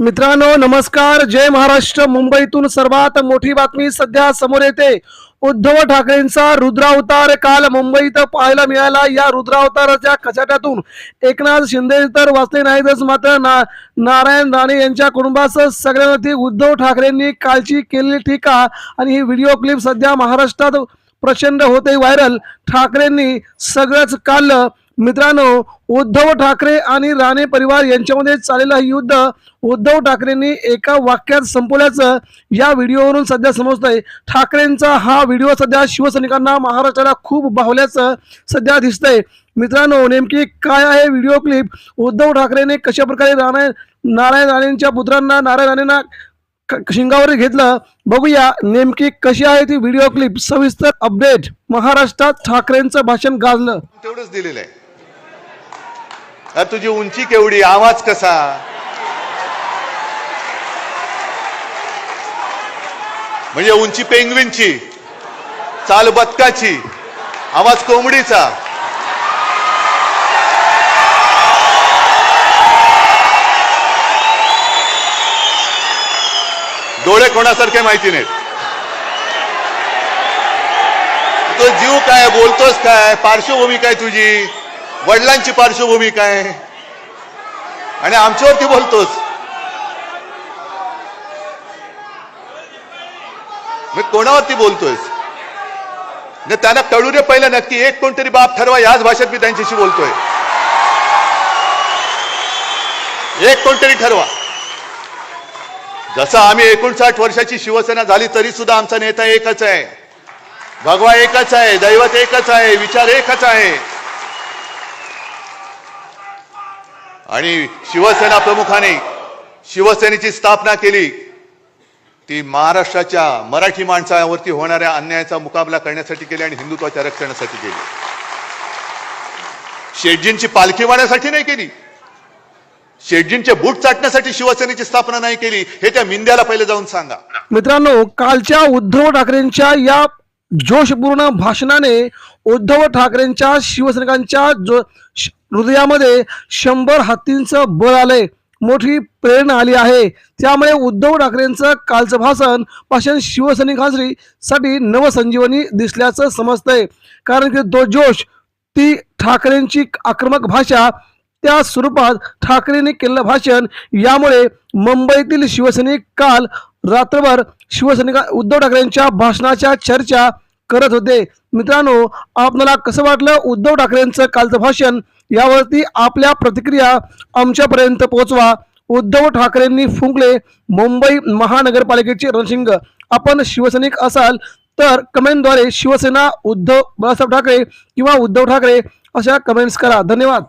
मित्रांनो नमस्कार. जय महाराष्ट्र. मुंबईतून सर्वात मोठी बातमी सध्या समोर येते. उद्धव ठाकरेंचा रुद्रावतार काल मुंबईत पाहायला मिळाला. या रुद्रावताराच्या खचाट्यातून एकनाथ शिंदे तर वाचले नाहीतच. मात्र ना नारायण राणे यांच्या कुटुंबासह सगळ्यांवरती उद्धव ठाकरेंनी कालची केलेली टीका आणि ही व्हिडिओ क्लिप सध्या महाराष्ट्रात प्रचंड होते व्हायरल. ठाकरेंनी सगळंच काढलं. मित्रांनो उद्धव ठाकरे आणि राणे परिवार यांच्यामध्ये चाललेलं हे युद्ध उद्धव ठाकरेंनी एका वाक्यात संपवल्याचं या व्हिडिओवरून सध्या समजतंय. ठाकरेंचा हा व्हिडिओ सध्या शिवसैनिकांना महाराष्ट्राला खूप भावल्याचं सध्या दिसतंय. मित्रांनो नेमकी काय आहे व्हिडिओ क्लिप? उद्धव ठाकरेने कशा प्रकारे राणे नारायण राणेंच्या पुत्रांना नारायण राणेंना शिंगावर घेतलं? बघूया नेमकी कशी आहे ती व्हिडिओ क्लिप. सविस्तर अपडेट. महाराष्ट्रात ठाकरेंचं भाषण गाजलं. तेवढंच दिलेलं आहे. तुझी उंची केवढी आवाज कसा? म्हणजे उंची पेंगविनची चाल बदकाची आवाज कोंबडीचा. डोळे कोणासारखे माहिती नाहीत. तो जीव काय बोलतोस काय पार्श्वभूमी काय तुझी? वडिलांची पार्श्वभूमी काय? आणि आमच्यावरती बोलतोस. मी कोणावरती बोलतोयस? न त्यांना कळू दे पहिलं नक्की. एक कोणतरी बाप ठरवा याच भाषेत मी त्यांच्याशी बोलतोय. एक कोणतरी ठरवा. जसं आम्ही एकोणसाठ वर्षाची शिवसेना झाली तरी सुद्धा आमचा नेता एकच आहे. भगवा एकच आहे दैवत एकच आहे विचार एकच आहे. आणि शिवसेना प्रमुखाने शिवसेनेची स्थापना केली. ती महाराष्ट्राच्या मराठी माणसावरती होणाऱ्या अन्यायाचा मुकाबला करण्यासाठी केली आणि हिंदुत्वाच्या रक्षणासाठी केली. शेटजींची पालखी वाढण्यासाठी नाही केली. शेटजींचे बूट चाटण्यासाठी शिवसेनेची स्थापना नाही केली. हे त्या मिंद्याला पहिले जाऊन सांगा. मित्रांनो कालच्या उद्धव ठाकरेंच्या या जोशपूर्ण भाषणाने उद्धव ठाकरेंच्या शिवसैनिकांच्या जो श- हृदयामध्ये शंभर हत्तींचं बळ आलंय मोठी प्रेरणा आली आहे. त्यामुळे उद्धव ठाकरेंचं कालचं भाषण भाषण शिवसैनिकांसाठी नवसंजीवनी दिसल्याचं समजतंय. कारण की तो जोश ती ठाकरेंची आक्रमक भाषा त्या स्वरूपात ठाकरेंनी केलेलं भाषण यामुळे मुंबईतील शिवसैनिक काल रात्रभर शिवसैनिका उद्धव ठाकरेंच्या भाषणाच्या चर्चा करत होते. मित्रांनो आपल्याला कसं वाटलं? उद्धव ठाकरेंचं कालचं भाषण? यावरती आपल्या प्रतिक्रिया आमच्यापर्यंत पोहोचवा. उद्धव ठाकरेंनी फुंकले मुंबई महानगरपालिकेचे रणशिंग. आपण शिवसैनिक असाल तर कमेंटद्वारे शिवसेना उद्धव बाळासाहेब ठाकरे किंवा उद्धव ठाकरे अशा कमेंट्स करा. धन्यवाद.